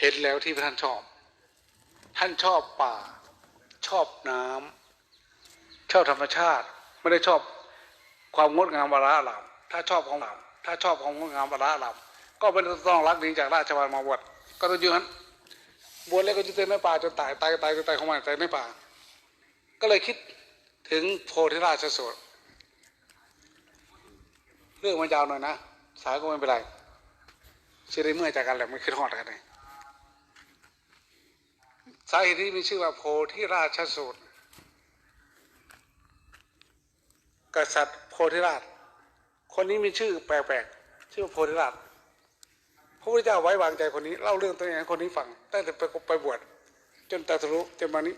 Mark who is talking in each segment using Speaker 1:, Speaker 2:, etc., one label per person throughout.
Speaker 1: เห็นแล้วที่ท่านชอบ ท่านชอบป่า ชอบน้ำชอบธรรมชาติ ไม่ได้ชอบความงดงามวาระอารามถ้าชอบของเราถ้าชอบของงดงามวาระอารามก็ไม่ต้องรักดีจากราชวานมาบวชก็ต้องอยู่นั้นบวชแล้วก็จะเต้นในป่าจนตายตายก็ตายก็ตายของมันตายในป่า ก็เลยคิดถึงโพธิราชสูตรเรื่องมันยาวหน่อยนะ สายก็ไม่เป็นไรชื่อได้เมื่อยจากกันแหละไม่คิดหอดกันเลย สาเหตุที่มีชื่อว่าโพธิราชสูตร กษัตริย์โพธิราช คนนี้มีชื่อแปลกๆ ชื่อว่าโพธิราช พระพุทธเจ้าไว้วางใจคนนี้เล่าเรื่องตัวเองให้คนนี้ฟังตั้งแต่ไปไปบวชจนตรัสรู้จนมานี้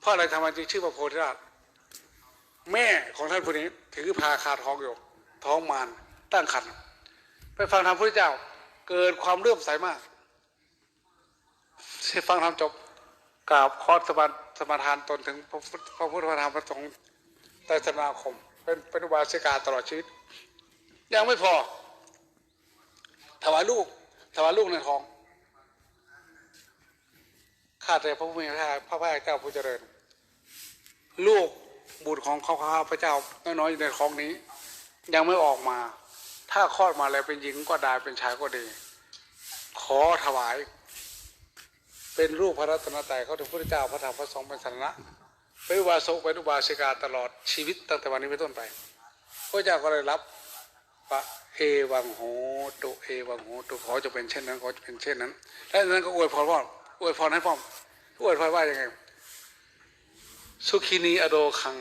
Speaker 1: เพราะอะไรทำไมจึงชื่อว่าโพธิราช แม่ของท่านผู้นี้ถือพาคาท้องอยู่ท้องมารตั้งครรภ์ไปฟังธรรมพระพุทธเจ้าเกิดความเลื่อมใสมากฟังธรรมจบ กราบคอสมาสมาทานตนถึงพระพุทธพระพุทธระธรรมพระสงฆ์ไตรสนาคม เป็นเป็นอุบาสิกาตลอดชีวิต ยังไม่พอ ถวายลูก ถวายลูกในท้องข้าแต่พระผู้มีพระภาคพระภาคเจ้าผู้เจริญ ลูกบุตรของข้าพระเจ้าน้อยๆอยู่ในท้องนี้ ยังไม่ออกมา ถ้าคลอดมาแล้วเป็นหญิงก็ได้เป็นชายก็ดี ขอถวาย เป็นรูปพระรัตนตรัยเขาถึงพระเจ้าพระธรรมพระสงฆ์เป็นสรณะเป็นอุบาสกเป็นอุบาสิกาตลอดชีวิตตั้งแต่วันนี้เป็นต้นไป พระเจ้าก็เลยรับพระเอวังโหตุเอวังโหตุขอจะเป็นเช่นนั้นขอจะเป็นเช่นนั้นและจากนั้นก็อวยพรพ่ออวยพรให้พ่ออวยพรว่ายังไงสุขินีอโดคัง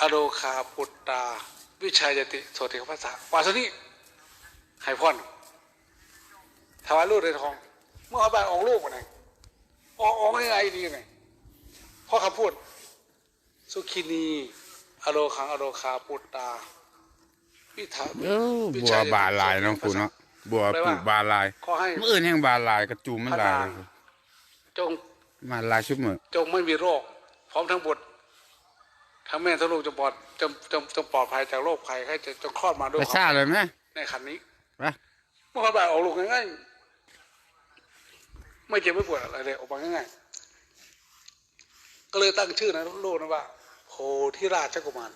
Speaker 1: อโดคาปุตตา วิชัยติโสติภาษาวาสนีให้พ่อนถวายลูกในทอง มื่อเอาไปออกลูกมาไหนออกออกยังไงดีไงเพราะคำพูด สุขินีอโดคังอโดคาปุตตาวิถา
Speaker 2: เออบัวบาลายเน้องคุณเนาะบัวปลูกบาลาย
Speaker 1: ขอให้
Speaker 2: มื่ออื่นยังบาลายกระจูมมันลาย
Speaker 1: จง
Speaker 2: มาลายชุบมือ
Speaker 1: จงไม่มีโรค พร้อมทั้งบุตรทั้งแม่ทั้งลูกจะปลอดจะจะจะปลอดภัยจากโรคภัยให้จะจะคลอดมาด้วย
Speaker 2: ไป
Speaker 1: ควา
Speaker 2: ซ่ามเลยไหม
Speaker 1: ในขันนี้
Speaker 2: ไป
Speaker 1: เมื่อเขาแบบออกลูกง่ายๆ ไม่เจ็บไม่ปวดอะไรเลยออกมาง่ายๆก็เลยตั้งชื่อนะลูกนะว่าโพธิราชกุมาร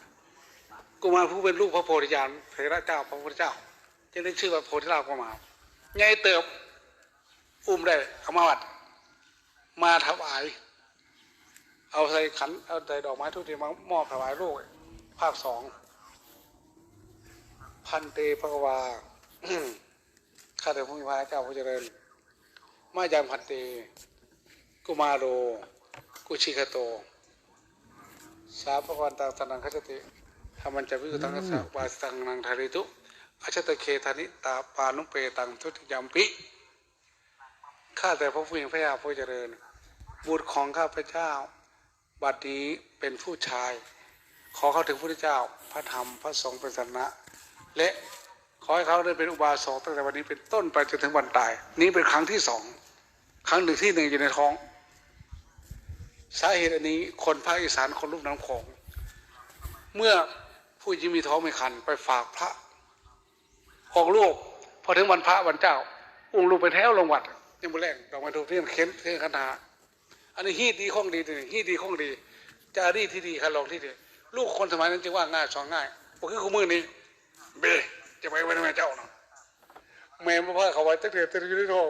Speaker 1: กุมารผู้เป็นลูกพระโพธิญาณพระเจ้าพระพุทธเจ้าจึงได้ชื่อว่าโพธิราชกุมารไงเติบอุ้มได้เอามาวัด มาถวาย เอาใส่ขันเอาใส่ดอกไม้ทุกทีมามอบถวายลูกภาคสองพันเตภควาข้าแต่พระมีพระเจ้าผู้เจริญ มายังพันเตกุมาโร กุชิคโต สาภวันตังตนังคัจติธรรมันจะวิคุตังคัสสะวาสตังนังทาริตุอาชตเคธานิตาปานุเปตังทุติยมปิ ข้าแต่พระผู้มีพระเจ้าผู้เจริญ บุตรของข้าพเจ้า บัดนี้เป็นผู้ชาย ขอเข้าถึงพระพุทธเจ้า พระธรรม พระสงฆ์เป็นสรณะและ ขอให้เขาได้เป็นอุบาสกตั้งแต่วันนี้เป็นต้นไปจนถึงวันตาย นี้เป็นครั้งที่สองครั้งหนึ่งที่หนึ่งอยู่ในท้อง สาเหตุอันนี้คนภาคอีสานคนรูปน้ำโขงเมื่อผู้หญิงมีท้องไม่คันไปฝากพระออกลูกพอถึงวันพระวันเจ้า อุ้งลูกไปแถวลงวัดยังไม่แรงดอกไม้ทูบเทียนเข็นเทียนคาถาอันนี้ฮีดดีข้องดีตัวนี้ฮีดดีข้องดีจารีที่ดีคันลองที่ดีลูกคนสมัยนั้นจึงว่าง่ายสอนง่ายพวกคือคู่มือนี้เบ จะไปไว้ทำไมเจ้าเนาะแม่มาพาเขาไว้ตั้งแต่ตั้งอยู่ในท้อง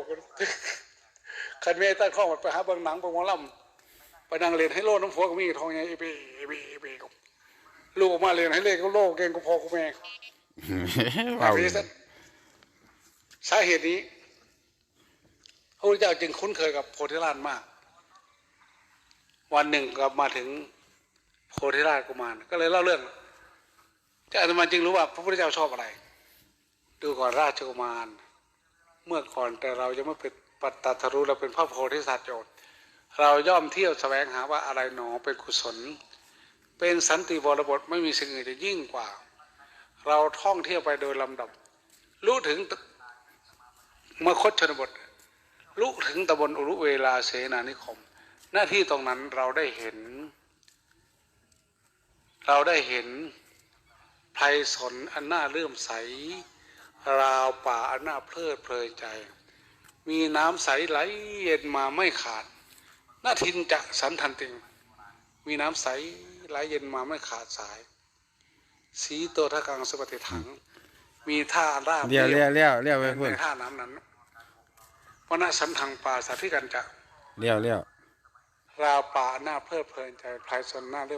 Speaker 1: คันแม่ตั้งข้องไปหาเบิ่งหนังเบิ่งหมอลำไปนั่งเรียนให้โลดน้ำผัวก็มีทองไงเอเบเอเบเอเบกับลูกออกมาเรียนให้เลขก็โลกเก่งก็พอกูแม่
Speaker 2: ว้าว
Speaker 1: อันนี้สาเหตุนี้พระพุทธเจ้าจึงคุ้นเคยกับโพธิราชมาก วันหนึ่งก็มาถึงโพธิราชกุมารก็เลยเล่าเรื่องจะอาตมาจึงรู้ว่าพระพุทธเจ้าชอบอะไร ดูก่อนราชกุมาร เมื่อก่อนแต่เรายังไม่เป็นปัตตทรู้เราเป็นพระโพธิสัตว์โยชน์เราย่อมเที่ยวแสวงหาว่าอะไรหนอเป็นกุศล เป็นสันติบรบทไม่มีสิ่งอื่นจะยิ่งกว่า เราท่องเที่ยวไปโดยลำดับ รู้ถึงมคตชนบท รู้ถึงตำบลอุรุเวลาเสนานิคม หน้าที่ตรงนั้นเราได้เห็น เราได้เห็นไพรสนอันน่าเลื่อมใส ราวป่าอันน่าเพลิดเพลินใจ มีน้ำใสไหลเย็นมาไม่ขาดนาทินจะสันทันติงมีน้ำใสไหลเย็นมาไม่ขาดสาย สีโตทะกังสปฏิถัง มีท่าราบ
Speaker 2: เลี้ยวเลี้ยวเลี้ยวเลี้ยวไป
Speaker 1: ใน
Speaker 2: พุ่น
Speaker 1: ท่าน้ำนั้นวนาสันทังป่าสาธิกันจะ
Speaker 2: เลี้ยวเลี้ยว
Speaker 1: ราวป่าหน้าเพลิดเพลินใจพลายสนหน้าเรียบ